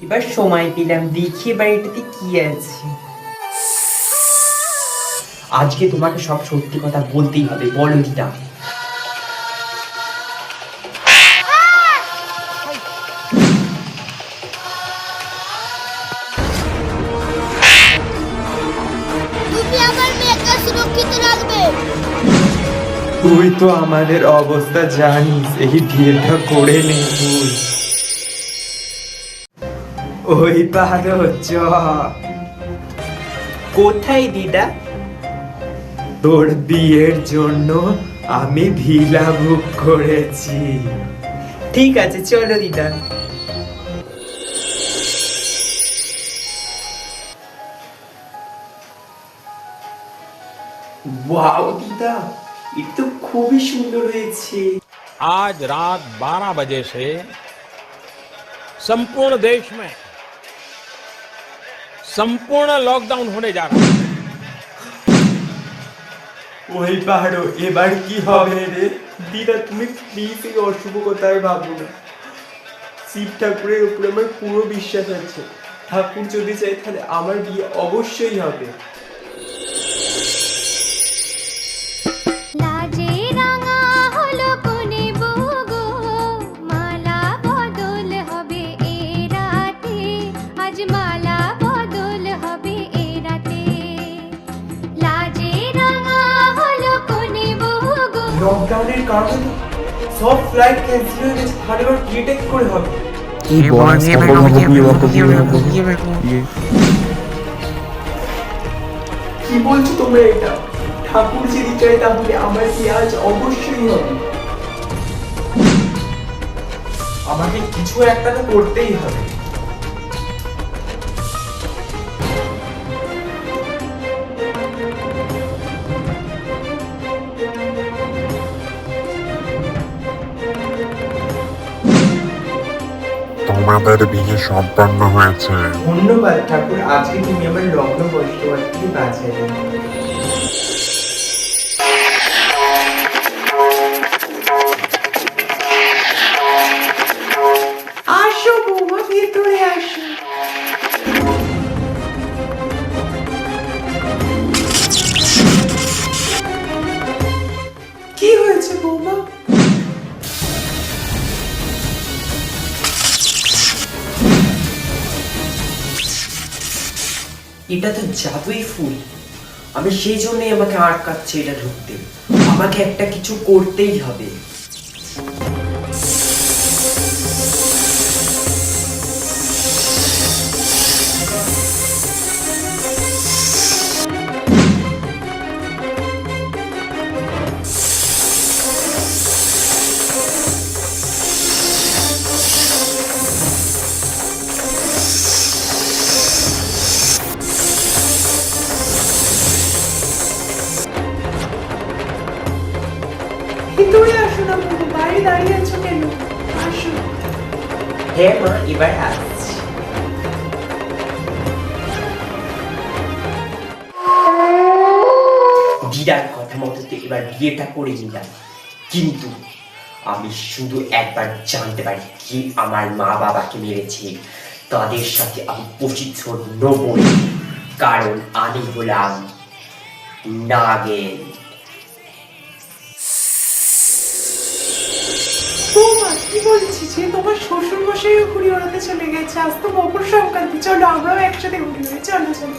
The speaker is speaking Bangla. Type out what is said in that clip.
এবার সময় পেলাম দেখি এবার এটাতে কি আছে আজকে তোমাকে সব সত্যি কথা বলতেই হবে বলো দিদা। তুই তো আমাদের অবস্থা জানিস এই বিয়েটা করে নে তুই। ওই পারো চ কোথায় দিদা তোর বিয়ের জন্য আমি ভিলা বুক করেছি ঠিক আছে চলো দিদা ওয়াও দিদা এটা তো খুবই সুন্দর হয়েছে आज रात 12 बजे से संपूर्ण देश में संपूर्ण लॉकडाउन होने जा रहा है ওই পারো এবার কি হবে রে দিদা তুমি প্লিজ এই অশুভ কথায় ভাবো না শিব ঠাকুরের উপরে আমার পুরো বিশ্বাস আছে ঠাকুর যদি চাই তাহলে আমার বিয়ে অবশ্যই হবে লাজে রাঙা হলো কোনে বগো মালা বদল হবে এ রাতে আজ মালা লকডাউনের কারণে সব ফ্লাইট ক্যান্সেল হয়ে গেছে তাহলে এবার কি করে হবে? কি বলছো তোমরা এটা? ঠাকুর যদি চাই তাহলে আমার বিয়ে আজ অবশ্যই হবে? আমাকে কিছু একটা তো করতেই হবে। তোমাদের বিয়ে সম্পন্ন হয়েছে। ধন্যবাদ ঠাকুর। আজকে তুমি আমার লগ্ন বসতে থেকে বাঁচালে আসো বৌমা ভেতরে আসো। কি হয়েছে বৌমা? এটা তো জাদুই ফুল। আমি সেই জন্যই আমাকে আটকাচ্ছে এটা ঢুকতে। আমাকে একটা কিছু করতেই হবে। বাইরে দাঁড়িয়ে আছো কেন? আসো। মা এবার আসছি দিদার কথা মতো তো এবার বিয়েটা করে নিলাম। কিন্তু আমি শুধু একবার জানতে পারি কি আমার মা বাবাকে মেরেছে। তাদের সাথে আমি প্রশিক্ষণ নেবই। কারণ আমি হলাম নাগেন। তোমার কি বলছি? যে তোমার শ্বশুর মশাইও ঘুড়ি ওড়াতে চলে গেছে, আজ তো মকর সংক্রান্তি। চলো আমরাও একসাথে ঘুড়ি চলো চলো।